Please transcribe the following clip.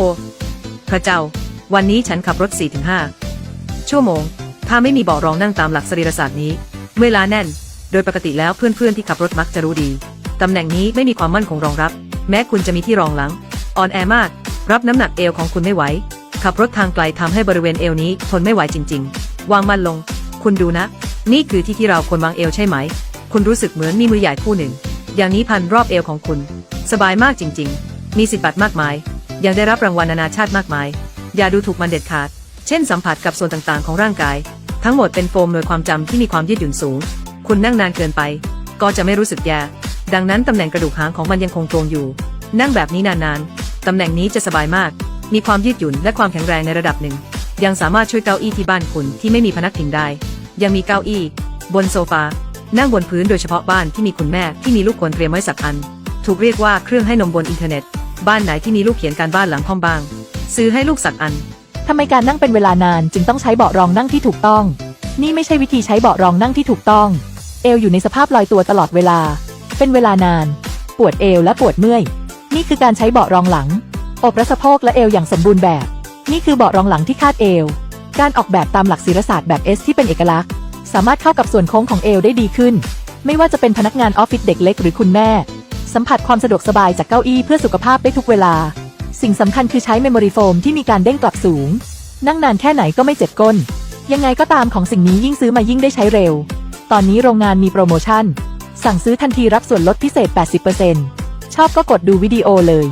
อ้พระเจ้า วันนี้ฉันขับรถ 4-5 ชั่วโมง ถ้าไม่มีเบาะรองนั่งตามหลักสรีรศาสตร์นี้ เวลาแน่น โดยปกติแล้วเพื่อนๆที่ขับรถมักจะรู้ดี ตำแหน่งนี้ไม่มีความมั่นคงรองรับ แม้คุณจะมีที่รองหลัง อ่อนแอมาก รับน้ำหนักเอวของคุณไม่ไหว ขับรถทางไกลทำให้บริเวณเอวนี้ทนไม่ไหวจริง ๆ วางมันลง คุณดูนะ นี่คือที่ที่เราควรวางเอวใช่ไหม คุณรู้สึกเหมือนมีมือใหญ่คู่หนึ่ง อย่างนี้พันรอบเอวของคุณ สบายมากจริง ๆ มีสิทธิ์บัตรมากมาย ยังได้รับรางวัลนานาชาติมากมาย อย่าดูถูกมันเด็ดขาด เช่นสัมผัสกับส่วนต่างๆ ของร่างกาย ทั้งหมดเป็นโฟมหน่วยความจำที่มีความยืดหยุ่นสูง คุณนั่งนานเกินไป ก็จะไม่รู้สึกแย่ดังนั้นตำแหน่งกระดูกหางของมันยังคงตรงอยู่ นั่งแบบนี้นานๆ ตำแหน่งนี้จะสบายมาก มีความยืดหยุ่นและความแข็งแรงในระดับหนึ่ง ยังสามารถช่วยเก้าอี้ที่บ้านคุณที่ไม่มีพนักพิงได้ ยังมีเก้าอี้ บนโซฟา นั่งบนพื้นโดยเฉพาะบ้านที่มีคุณแม่ที่มีลูกควรเตรียมไว้สักอัน ถูกเรียกว่าเครื่องให้นมบนอินเทอร์เน็ต บ้านไหนที่มีลูกเขียนการบ้านหลังห้องบ้าง ซื้อให้ลูกสักอัน ทำไมการนั่งเป็นเวลานานจึงต้องใช้เบาะรองนั่งที่ถูกต้อง นี่ไม่ใช่วิธีใช้เบาะรองนั่งที่ถูกต้อง เอวอยู่ในสภาพลอยตัวตลอดเวลา เป็นเวลานาน ปวดเอวและปวดเมื่อย นี่คือการใช้เบาะรองหลังอกและสะโพกและเอวอย่างสมบูรณ์แบบ นี่คือเบาะรองหลังที่คาดเอว การออกแบบตามหลักศิลศาสตร์แบบ S ที่เป็นเอกลักษณ์ สามารถเข้ากับส่วนโค้งของเอวได้ดีขึ้น ไม่ว่าจะเป็นพนักงานออฟฟิศเด็กเล็กหรือคุณแม่ สัมผัสความสะดวกสบายจากเก้าอี้เพื่อสุขภาพได้ทุกเวลา สิ่งสำคัญคือใช้เมมโมรีโฟมที่มีการเด้งกลับสูง นั่งนานแค่ไหนก็ไม่เจ็บก้น ยังไงก็ตามของสิ่งนี้ยิ่งซื้อมายิ่งได้ใช้เร็ว ตอนนี้โรงงานมีโปรโมชั่น สั่งซื้อทันทีรับส่วนลดพิเศษ 80%ชอบก็กดดูวิดีโอเลย